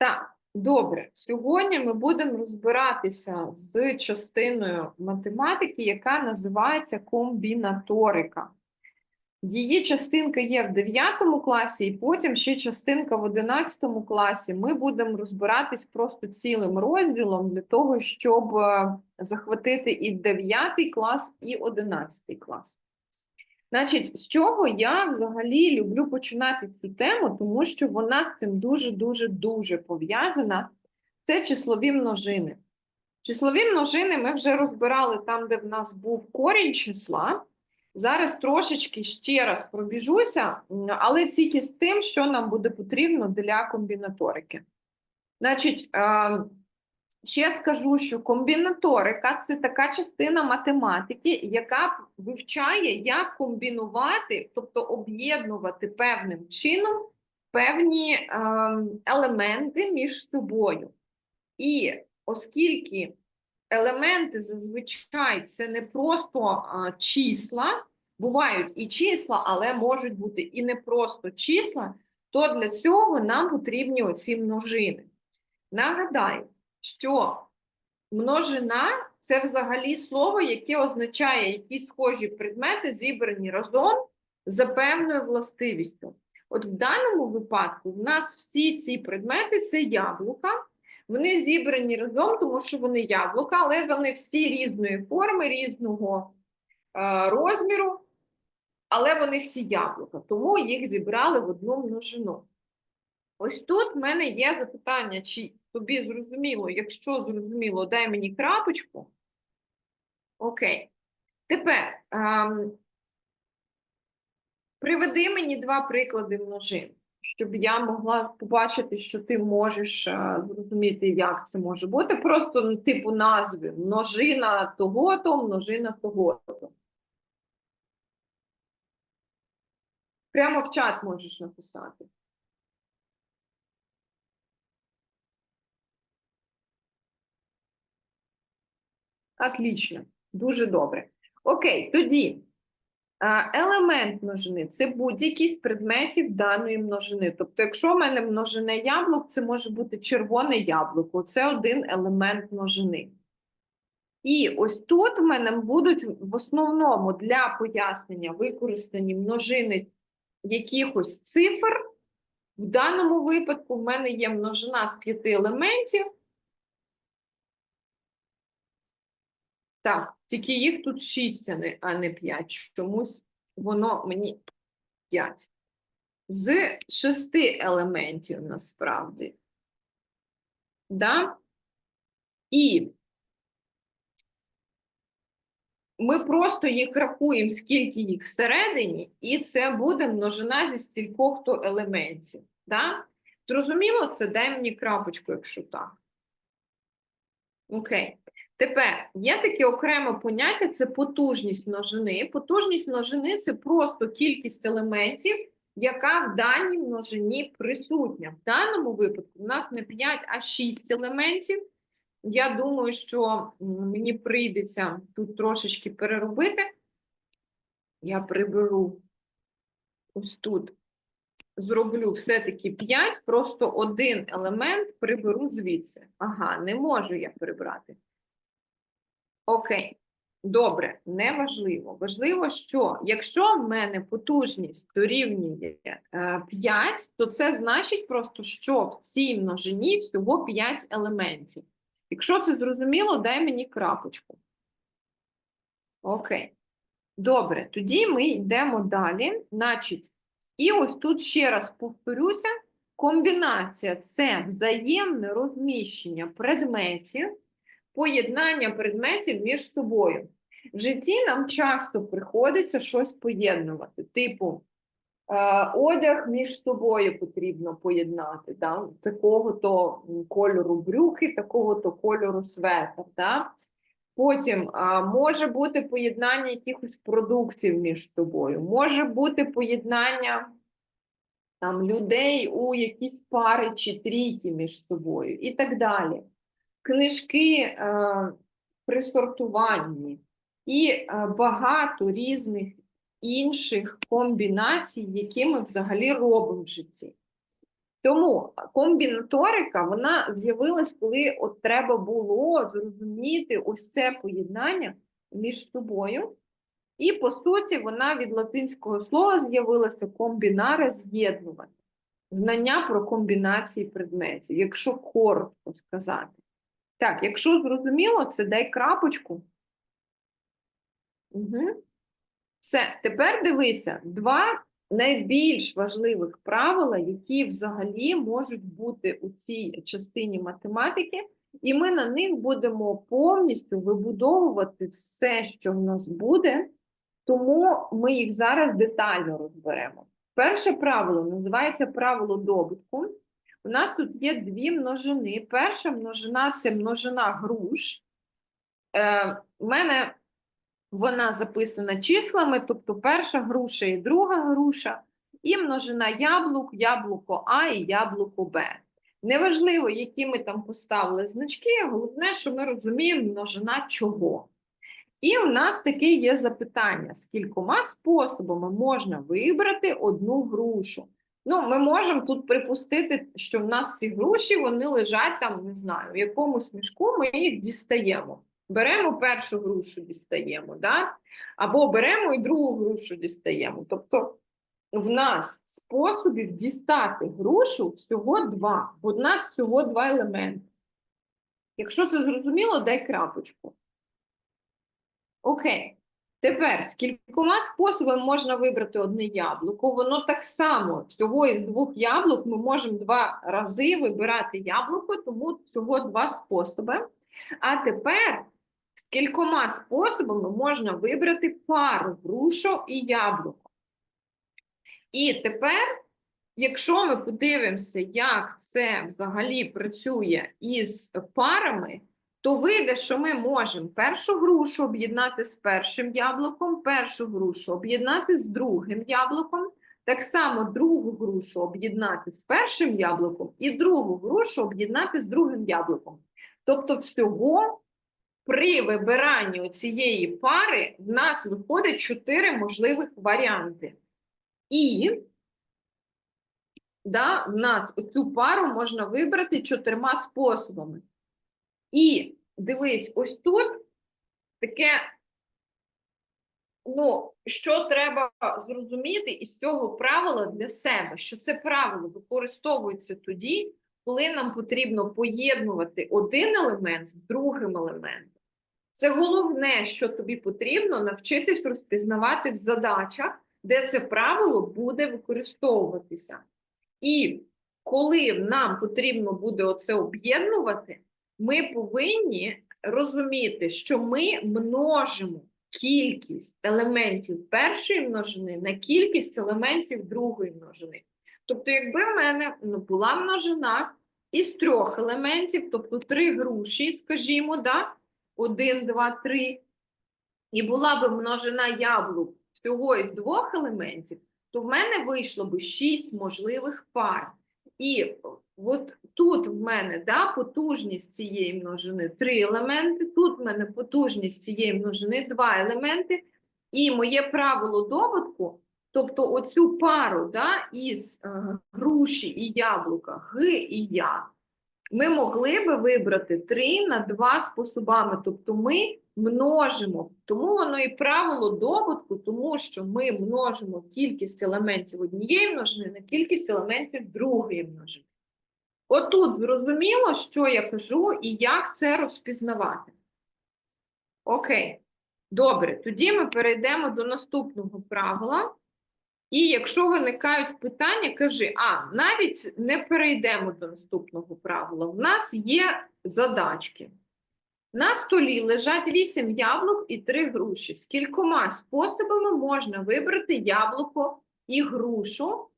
Так, добре. Сьогодні ми будемо розбиратися з частиною математики, яка називається комбінаторика. Її частинка є в 9 класі, і потім ще частинка в 11 класі. Ми будемо розбиратись просто цілим розділом для того, щоб е, захватити і 9 клас, і 11 клас. Значить, з чого я взагалі люблю починати цю тему, тому що вона з цим дуже-дуже дуже пов'язана. Це числові множини. Числові множини ми вже розбирали там, де в нас був корінь числа. Зараз трошечки ще раз пробіжуся, але тільки з тим, що нам буде потрібно для комбінаторики. Значить, е, ще скажу, що комбінаторика це така частина математики, яка вивчає, як комбінувати, тобто об'єднувати певним чином певні е, елементи між собою. І оскільки елементи зазвичай це не просто а, числа, бувають і числа, але можуть бути і не просто числа, то для цього нам потрібні оці множини. Нагадаю, що множина це взагалі слово, яке означає якісь схожі предмети, зібрані разом за певною властивістю. От в даному випадку в нас всі ці предмети це яблука. Вони зібрані разом, тому що вони яблука, але вони всі різної форми, різного е, розміру, але вони всі яблука, тому їх зібрали в одну множину. Ось тут в мене є запитання, чи тобі зрозуміло, якщо зрозуміло, дай мені крапочку. Окей. Тепер ем, приведи мені два приклади множин щоб я могла побачити, що ти можеш е, зрозуміти, як це може бути. Просто ну, типу назви множина того-то, множина того-то. Прямо в чат можеш написати. Отлично, дуже добре. Окей, тоді. Елемент множини це будь-який предметів даної множини. Тобто, якщо в мене множина яблук, це може бути червоне яблуко. Це один елемент множини. І ось тут в мене будуть в основному для пояснення використані множини якихось цифр. В даному випадку в мене є множина з п'яти елементів. Так, тільки їх тут 6, а не, 5. Чомусь воно мені 5. З 6 елементів насправді. Да? І ми просто їх рахуємо, скільки їх всередині, і це буде множина зі стількох то елементів. Да? Зрозуміло це? Дай мені крапочку, якщо так. Окей. Тепер є таке окреме поняття це потужність множини. Потужність множини це просто кількість елементів, яка в даній множині присутня. В даному випадку у нас не 5, а 6 елементів. Я думаю, що мені прийдеться тут трошечки переробити. Я приберу ось тут, зроблю все-таки 5, просто один елемент приберу звідси. Ага, не можу я прибрати. Окей, добре, неважливо. Важливо, що якщо в мене потужність дорівнює е, 5, то це значить просто, що в цій множині всього 5 елементів. Якщо це зрозуміло, дай мені крапочку. Окей. Добре, тоді ми йдемо далі. Значить, і ось тут ще раз повторюся: комбінація це взаємне розміщення предметів поєднання предметів між собою. В житті нам часто приходиться щось поєднувати, типу е, одяг між собою потрібно поєднати, да? такого-то кольору брюки, такого-то кольору светр. Да? Потім а, може бути поєднання якихось продуктів між собою, може бути поєднання там, людей у якісь пари чи трійки між собою і так далі книжки е, при сортуванні і е, багато різних інших комбінацій, які ми взагалі робимо в житті. Тому комбінаторика вона з'явилась, коли от треба було зрозуміти ось це поєднання між собою. І, по суті, вона від латинського слова з'явилася комбінаре з'єднувати. Знання про комбінації предметів, якщо коротко сказати. Так, якщо зрозуміло, це дай крапочку. Угу. Все, тепер дивися, два найбільш важливих правила, які взагалі можуть бути у цій частині математики, і ми на них будемо повністю вибудовувати все, що в нас буде, тому ми їх зараз детально розберемо. Перше правило називається правило добутку. У нас тут є дві множини. Перша множина це множина груш. Е, У мене вона записана числами, тобто перша груша і друга груша, і множина яблук, яблуко А і яблуко Б. Неважливо, які ми там поставили значки, головне, що ми розуміємо множина чого. І у нас таке є запитання: скількома способами можна вибрати одну грушу? Ну, ми можемо тут припустити, що в нас ці груші вони лежать там, не знаю, в якомусь мішку, ми їх дістаємо. Беремо першу грушу, дістаємо, да? або беремо і другу грушу дістаємо. Тобто в нас способів дістати грушу всього два. У нас всього два елементи. Якщо це зрозуміло, дай крапочку. Окей. Тепер з кількома способами можна вибрати одне яблуко. Воно так само всього із двох яблук ми можемо два рази вибирати яблуко, тому всього два способи. А тепер з кількома способами можна вибрати пару грушу і яблуко. І тепер, якщо ми подивимося, як це взагалі працює із парами, то вийде, що ми можемо першу грушу об'єднати з першим яблуком, першу грушу об'єднати з другим яблуком, так само другу грушу об'єднати з першим яблуком і другу грушу об'єднати з другим яблуком. Тобто, всього при вибиранні цієї пари в нас виходить чотири можливих варіанти. І да, в нас цю пару можна вибрати чотирма способами. І дивись, ось тут таке, ну, що треба зрозуміти із цього правила для себе, що це правило використовується тоді, коли нам потрібно поєднувати один елемент з другим елементом. Це головне, що тобі потрібно навчитись розпізнавати в задачах, де це правило буде використовуватися. І коли нам потрібно буде оце об'єднувати, ми повинні розуміти, що ми множимо кількість елементів першої множини на кількість елементів другої множини. Тобто, якби в мене ну, була множина із трьох елементів, тобто три груші, скажімо, да? 1, 2, 3, і була б множина яблук всього із двох елементів, то в мене вийшло б 6 можливих пар. І от тут в мене да, потужність цієї множини 3 елементи, тут в мене потужність цієї множини 2 елементи, і моє правило доводку, тобто оцю пару да, із е, груші і яблука, Г і Я, ми могли би вибрати 3 на 2 способами, тобто ми множимо. Тому воно і правило добутку, тому що ми множимо кількість елементів однієї множини на кількість елементів другої множини. Отут зрозуміло, що я кажу і як це розпізнавати. Окей. Добре, тоді ми перейдемо до наступного правила. І якщо виникають питання, кажи, а навіть не перейдемо до наступного правила. В нас є задачки. На столі лежать 8 яблук і 3 груші. З кількома способами можна вибрати яблуко і грушу.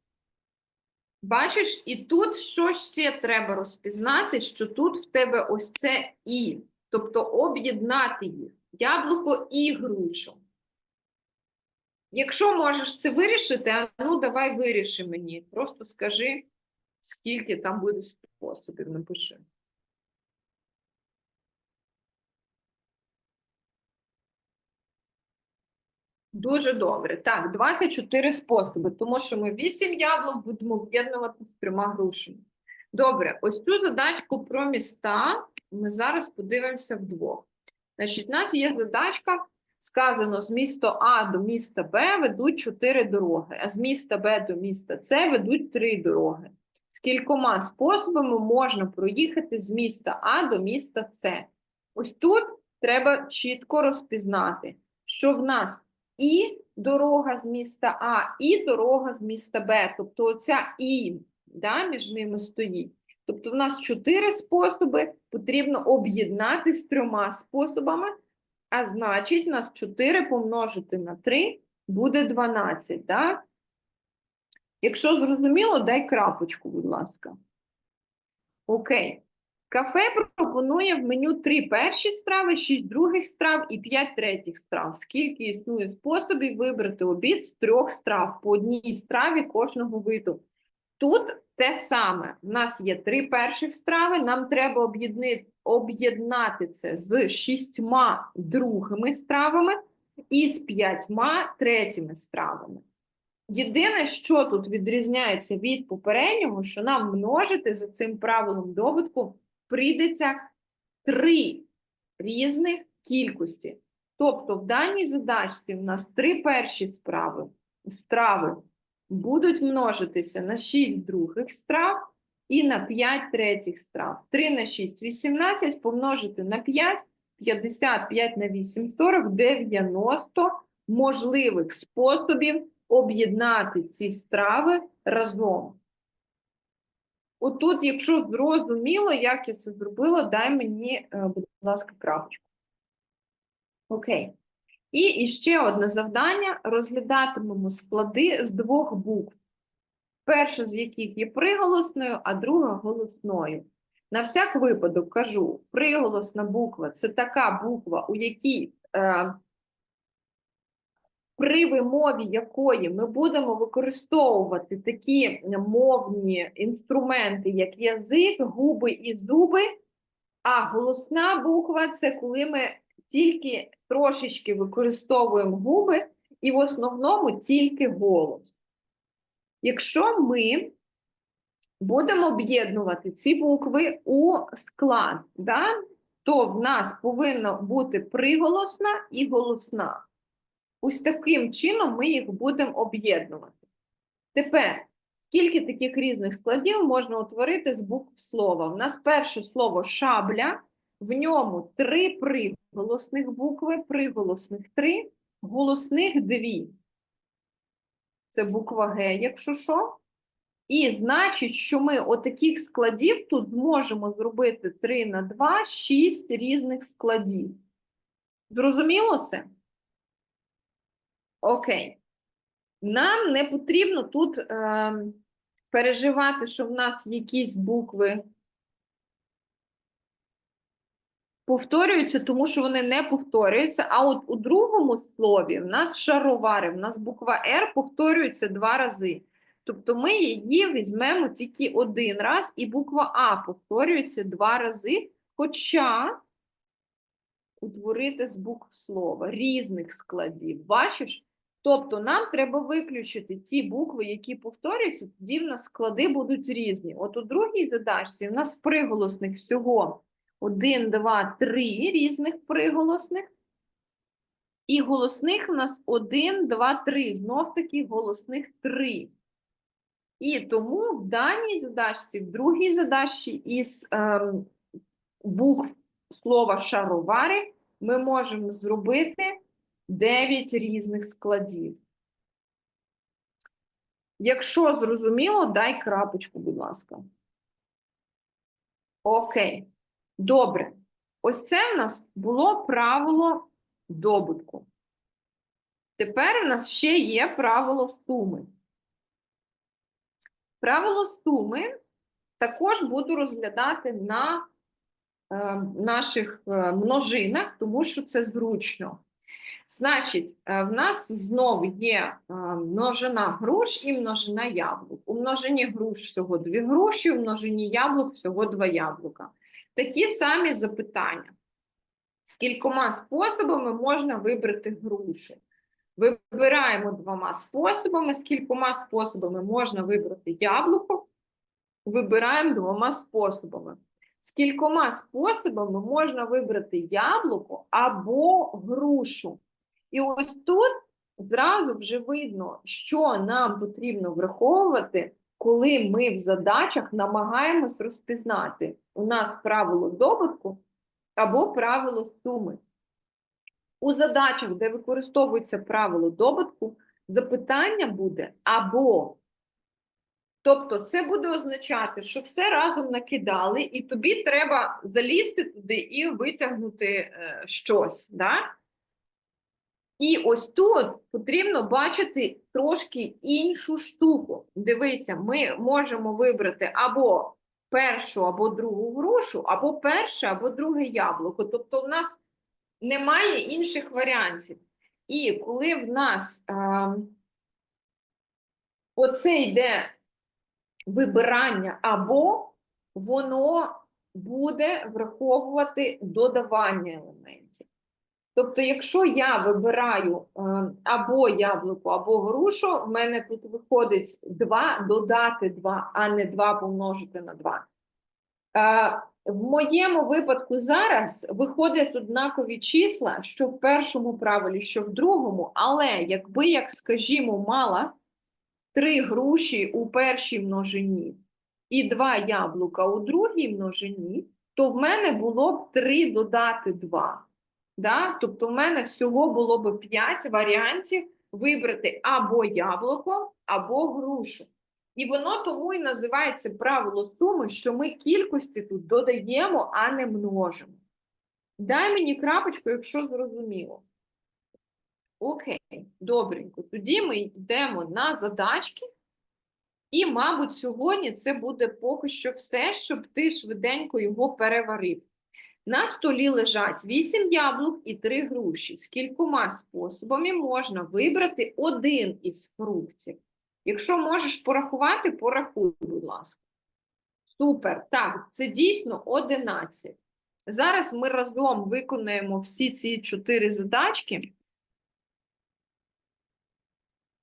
Бачиш, і тут що ще треба розпізнати, що тут в тебе ось це і, тобто об'єднати їх, яблуко і грушу. Якщо можеш це вирішити, а ну давай виріши мені. Просто скажи, скільки там буде способів, напиши. Дуже добре. Так, 24 способи, тому що ми 8 яблук будемо об'єднувати з трьома грушами. Добре, ось цю задачку про міста ми зараз подивимося вдвох. Значить, у нас є задачка, сказано, з міста А до міста Б ведуть 4 дороги, а з міста Б до міста С ведуть 3 дороги. З кількома способами можна проїхати з міста А до міста С. Ось тут треба чітко розпізнати, що в нас і дорога з міста А, і дорога з міста Б. Тобто оця І да, між ними стоїть. Тобто в нас чотири способи, потрібно об'єднати з трьома способами, а значить, у нас 4 помножити на 3 буде 12. Да? Якщо зрозуміло, дай крапочку, будь ласка. Окей. Кафе пропонує в меню три перші страви, шість других страв і п'ять третіх страв. Скільки існує способів вибрати обід з трьох страв по одній страві кожного виду. Тут те саме. У нас є три перших страви, нам треба об'єднати це з шістьма другими стравами і з п'ятьма третіми стравами. Єдине, що тут відрізняється від попереднього, що нам множити за цим правилом добутку прийдеться три різних кількості. Тобто в даній задачці в нас три перші справи, страви будуть множитися на 6 других страв і на 5 третіх страв. 3 на 6 – 18, помножити на 5 – 55 на 8 – 40, 90 можливих способів об'єднати ці страви разом. Отут, якщо зрозуміло, як я це зробила, дай мені, е, будь ласка, крапочку. Окей. І іще одне завдання: розглядатимемо склади з двох букв. Перша з яких є приголосною, а друга голосною. На всяк випадок кажу, приголосна буква це така буква, у якій е, при вимові якої ми будемо використовувати такі мовні інструменти, як язик, губи і зуби, а голосна буква це коли ми тільки трошечки використовуємо губи і в основному тільки голос. Якщо ми будемо об'єднувати ці букви у склад, да, то в нас повинна бути приголосна і голосна. Ось таким чином ми їх будемо об'єднувати. Тепер, скільки таких різних складів можна утворити з букв слова? У нас перше слово шабля, в ньому три приголосних букви, приголосних три, голосних дві. Це буква Г, якщо що. І значить, що ми отаких складів тут зможемо зробити 3 на 2, 6 різних складів. Зрозуміло це? Окей. Нам не потрібно тут е, переживати, що в нас якісь букви повторюються, тому що вони не повторюються. А от у другому слові в нас шаровари, в нас буква Р повторюється два рази. Тобто ми її візьмемо тільки один раз, і буква А повторюється два рази, хоча утворити з букв слова різних складів. Бачиш? Тобто нам треба виключити ті букви, які повторюються, тоді в нас склади будуть різні. От у другій задачці в нас приголосних всього 1, 2, 3 різних приголосних. І голосних в нас 1, 2, 3. Знов таки голосних 3. І тому в даній задачці, в другій задачці із ем, букв слова шаровари ми можемо зробити 9 різних складів. Якщо зрозуміло, дай крапочку, будь ласка. Окей. Добре. Ось це в нас було правило добутку. Тепер у нас ще є правило суми. Правило суми також буду розглядати на е, наших множинах, тому що це зручно. Значить, е, в нас знову є е, множина груш і множина яблук. У множині груш всього дві груші, у множині яблук всього два яблука. Такі самі запитання. З кількома способами можна вибрати грушу. Вибираємо двома способами. З кількома способами можна вибрати яблуко. Вибираємо двома способами. З кількома способами можна вибрати яблуко або грушу. І ось тут зразу вже видно, що нам потрібно враховувати, коли ми в задачах намагаємось розпізнати у нас правило добутку або правило суми. У задачах, де використовується правило добутку, запитання буде або. Тобто це буде означати, що все разом накидали, і тобі треба залізти туди і витягнути е, щось. Да? І ось тут потрібно бачити трошки іншу штуку. Дивися, ми можемо вибрати або першу, або другу грушу, або перше, або друге яблуко. Тобто, в нас немає інших варіантів. І коли в нас е, оце йде вибирання або, воно буде враховувати додавання елементів. Тобто, якщо я вибираю е, або яблуко, або грушу, в мене тут виходить 2 додати 2, а не 2 помножити на 2. Е, в моєму випадку зараз виходять однакові числа, що в першому правилі, що в другому, але якби, як скажімо, мала три груші у першій множині і два яблука у другій множині, то в мене було б 3 додати 2. Да? Тобто, в мене всього було б 5 варіантів вибрати або яблуко, або грушу. І воно тому і називається правило суми, що ми кількості тут додаємо, а не множимо. Дай мені крапочку, якщо зрозуміло. Окей, добренько. Тоді ми йдемо на задачки. І, мабуть, сьогодні це буде поки що все, щоб ти швиденько його переварив. На столі лежать 8 яблук і 3 груші. З кількома способами можна вибрати один із фруктів. Якщо можеш порахувати, порахуй, будь ласка. Супер. Так, це дійсно 11. Зараз ми разом виконаємо всі ці чотири задачки.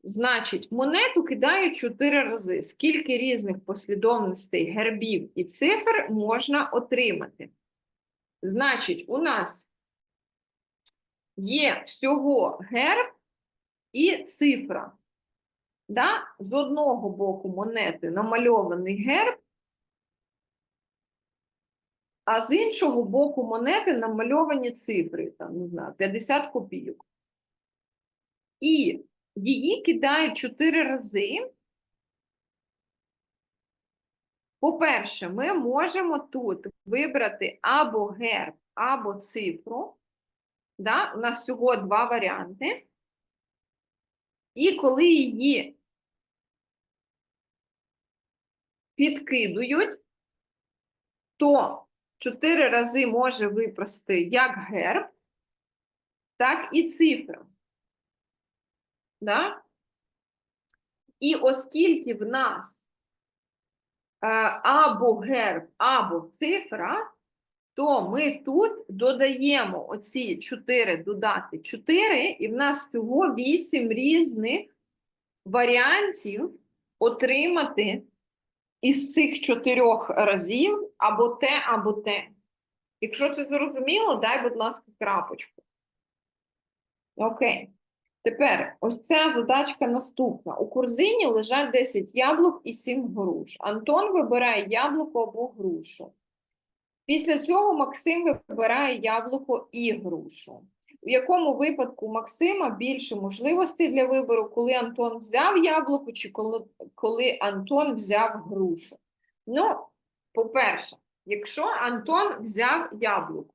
Значить, монету кидають 4 рази. Скільки різних послідовностей гербів і цифр можна отримати? Значить, у нас є всього герб і цифра. Да? З одного боку монети намальований герб, а з іншого боку монети намальовані цифри, там, не знаю, 50 копійок. І її кидають 4 рази. По-перше, ми можемо тут вибрати або герб, або цифру. Да? У нас всього два варіанти. І коли її підкидують, то 4 рази може випрости як герб, так і цифра. Да? І оскільки в нас або герб, або цифра, то ми тут додаємо оці 4 додати 4, і в нас всього 8 різних варіантів отримати із цих чотирьох разів або те, або те. Якщо це зрозуміло, дай, будь ласка, крапочку. Окей. Тепер ось ця задачка наступна. У корзині лежать 10 яблук і 7 груш. Антон вибирає яблуко або грушу. Після цього Максим вибирає яблуко і грушу. В якому випадку у Максима більше можливостей для вибору, коли Антон взяв яблуко, чи коли, коли Антон взяв грушу? Ну, по-перше, якщо Антон взяв яблуко,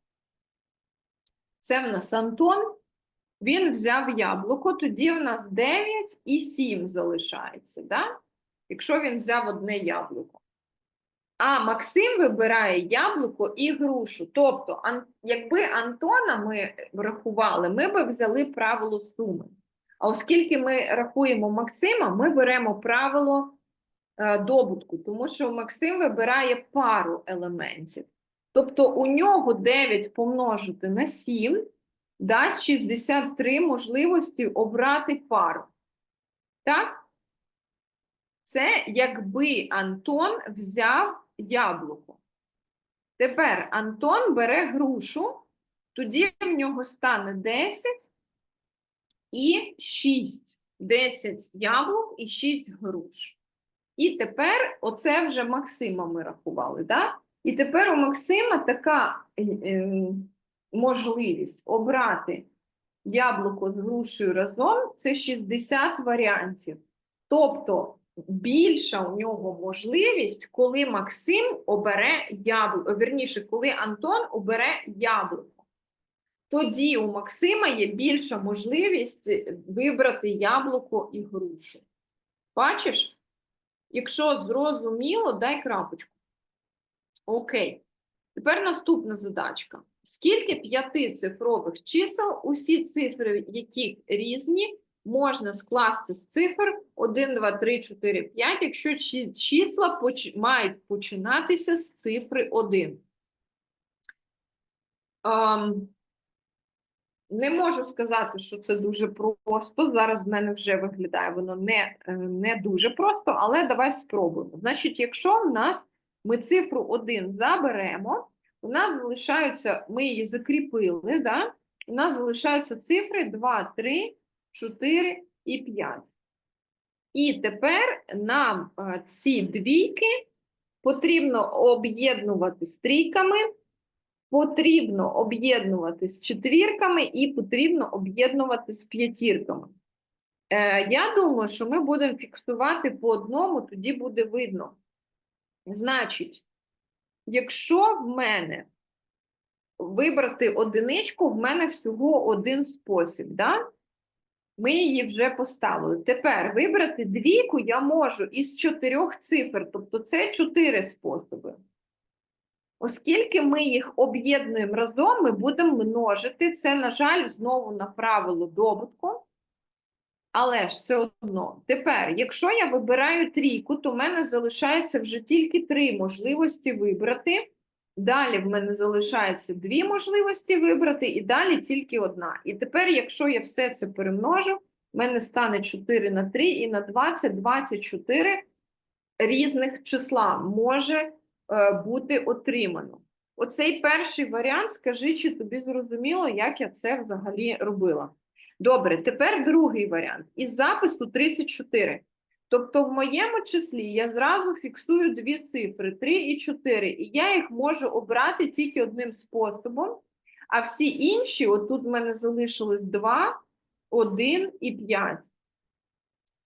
це в нас Антон. Він взяв яблуко, тоді в нас 9 і 7 залишається, да? якщо він взяв одне яблуко. А Максим вибирає яблуко і грушу. Тобто, якби Антона ми врахували, ми би взяли правило суми. А оскільки ми рахуємо Максима, ми беремо правило е, добутку, тому що Максим вибирає пару елементів. Тобто у нього 9 помножити на 7 дасть 63 можливості обрати пару. Так? Це якби Антон взяв яблуко. Тепер Антон бере грушу, тоді в нього стане 10 і 6. 10 яблук і 6 груш. І тепер оце вже Максима ми рахували, так? І тепер у Максима така е, е, можливість обрати яблуко з грушею разом це 60 варіантів. Тобто більша у нього можливість, коли Максим обере яблуко, верніше, коли Антон обере яблуко. Тоді у Максима є більша можливість вибрати яблуко і грушу. Бачиш? Якщо зрозуміло, дай крапочку. Окей. Тепер наступна задачка. Скільки п'ятицифрових чисел, усі цифри, яких різні, можна скласти з цифр 1, 2, 3, 4, 5, якщо числа мають починатися з цифри 1. Ем, не можу сказати, що це дуже просто. Зараз в мене вже виглядає воно не, е, не дуже просто, але давай спробуємо. Значить, якщо в нас ми цифру 1 заберемо, у нас залишаються, ми її закріпили, да? у нас залишаються цифри 2, 3, 4 і 5. І тепер нам е, ці двійки потрібно об'єднувати стрійками, потрібно об'єднувати з четвірками і потрібно об'єднувати з п'ятірками. Е, я думаю, що ми будемо фіксувати по одному, тоді буде видно. Значить, якщо в мене вибрати одиничку, в мене всього один спосіб, да? Ми її вже поставили. Тепер вибрати двійку я можу із чотирьох цифр, тобто це чотири способи. Оскільки ми їх об'єднуємо разом, ми будемо множити. Це, на жаль, знову на правило добутку. Але ж все одно. Тепер, якщо я вибираю трійку, то в мене залишається вже тільки три можливості вибрати. Далі в мене залишається дві можливості вибрати, і далі тільки одна. І тепер, якщо я все це перемножу, в мене стане 4 на 3 і на 20, 24 різних числа може е, бути отримано. Оцей перший варіант, скажи, чи тобі зрозуміло, як я це взагалі робила. Добре, тепер другий варіант. Із запису 34. Тобто в моєму числі я зразу фіксую дві цифри 3 і 4, і я їх можу обрати тільки одним способом, а всі інші, отут в мене залишилось 2, 1 і 5.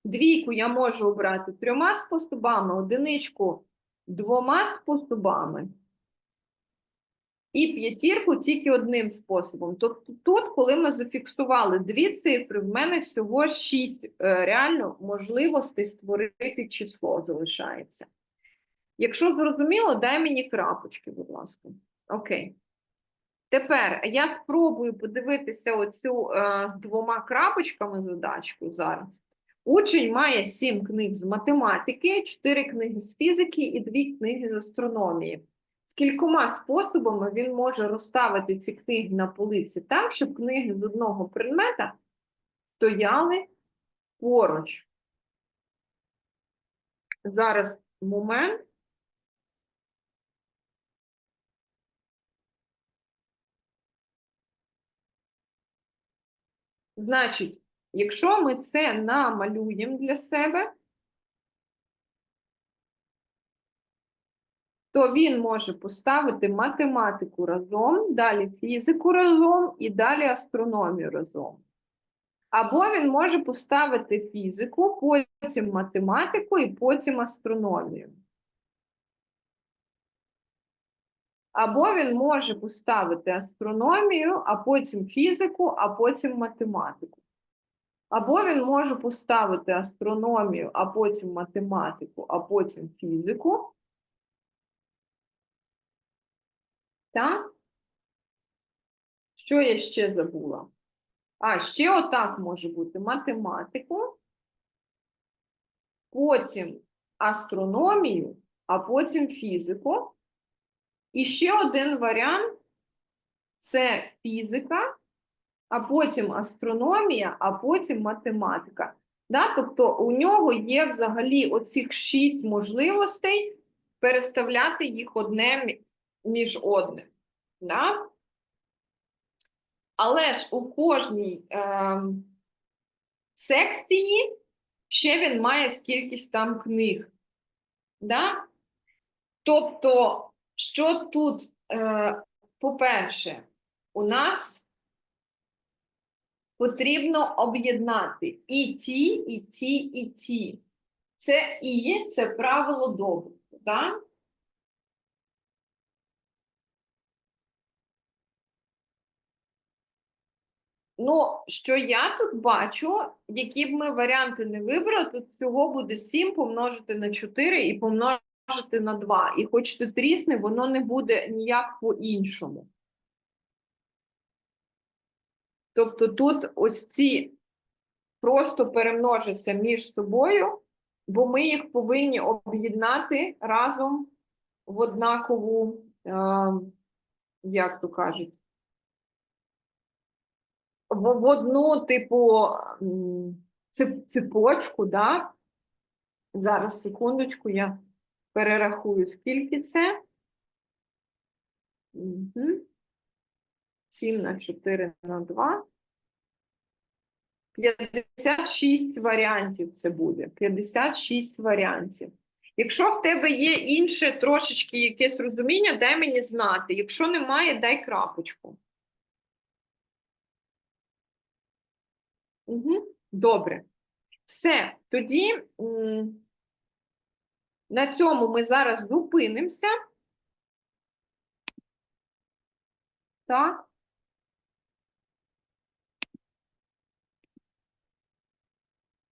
Двійку я можу обрати трьома способами, одиничку двома способами. І п'ятірку тільки одним способом. Тобто тут, коли ми зафіксували дві цифри, в мене всього шість е, реально можливостей створити число залишається. Якщо зрозуміло, дай мені крапочки, будь ласка. Окей. Тепер я спробую подивитися оцю е, з двома крапочками задачку зараз. Учень має сім книг з математики, чотири книги з фізики і дві книги з астрономії. Кількома способами він може розставити ці книги на полиці так, щоб книги з одного предмета стояли поруч. Зараз момент. Значить, якщо ми це намалюємо для себе, то він може поставити математику разом, далі фізику разом і далі астрономію разом. Або він може поставити фізику, потім математику і потім астрономію. Або він може поставити астрономію, а потім фізику, а потім математику. Або він може поставити астрономію, а потім математику, а потім фізику. Так? Що я ще забула? А, ще отак може бути математику, потім астрономію, а потім фізику. І ще один варіант це фізика, а потім астрономія, а потім математика. Да? Тобто у нього є взагалі оцих шість можливостей переставляти їх одне між одним. Да? Але ж у кожній ем, секції ще він має скількись там книг. Да? Тобто, що тут, е, по-перше, у нас потрібно об'єднати і ті, і ті, і ті. Це і це правило добутку. Да? Ну, що я тут бачу, які б ми варіанти не вибрали, тут всього буде 7 помножити на 4 і помножити на 2. І хоч ти трісне, воно не буде ніяк по-іншому. Тобто тут ось ці просто перемножаться між собою, бо ми їх повинні об'єднати разом в однакову, е, як то кажуть, в, одну, типу, цепочку, да? Зараз, секундочку, я перерахую, скільки це. Угу. 7 на 4 на 2. 56 варіантів це буде. 56 варіантів. Якщо в тебе є інше трошечки якесь розуміння, дай мені знати. Якщо немає, дай крапочку. Угу. Добре. Все. Тоді на цьому ми зараз зупинимося. Так.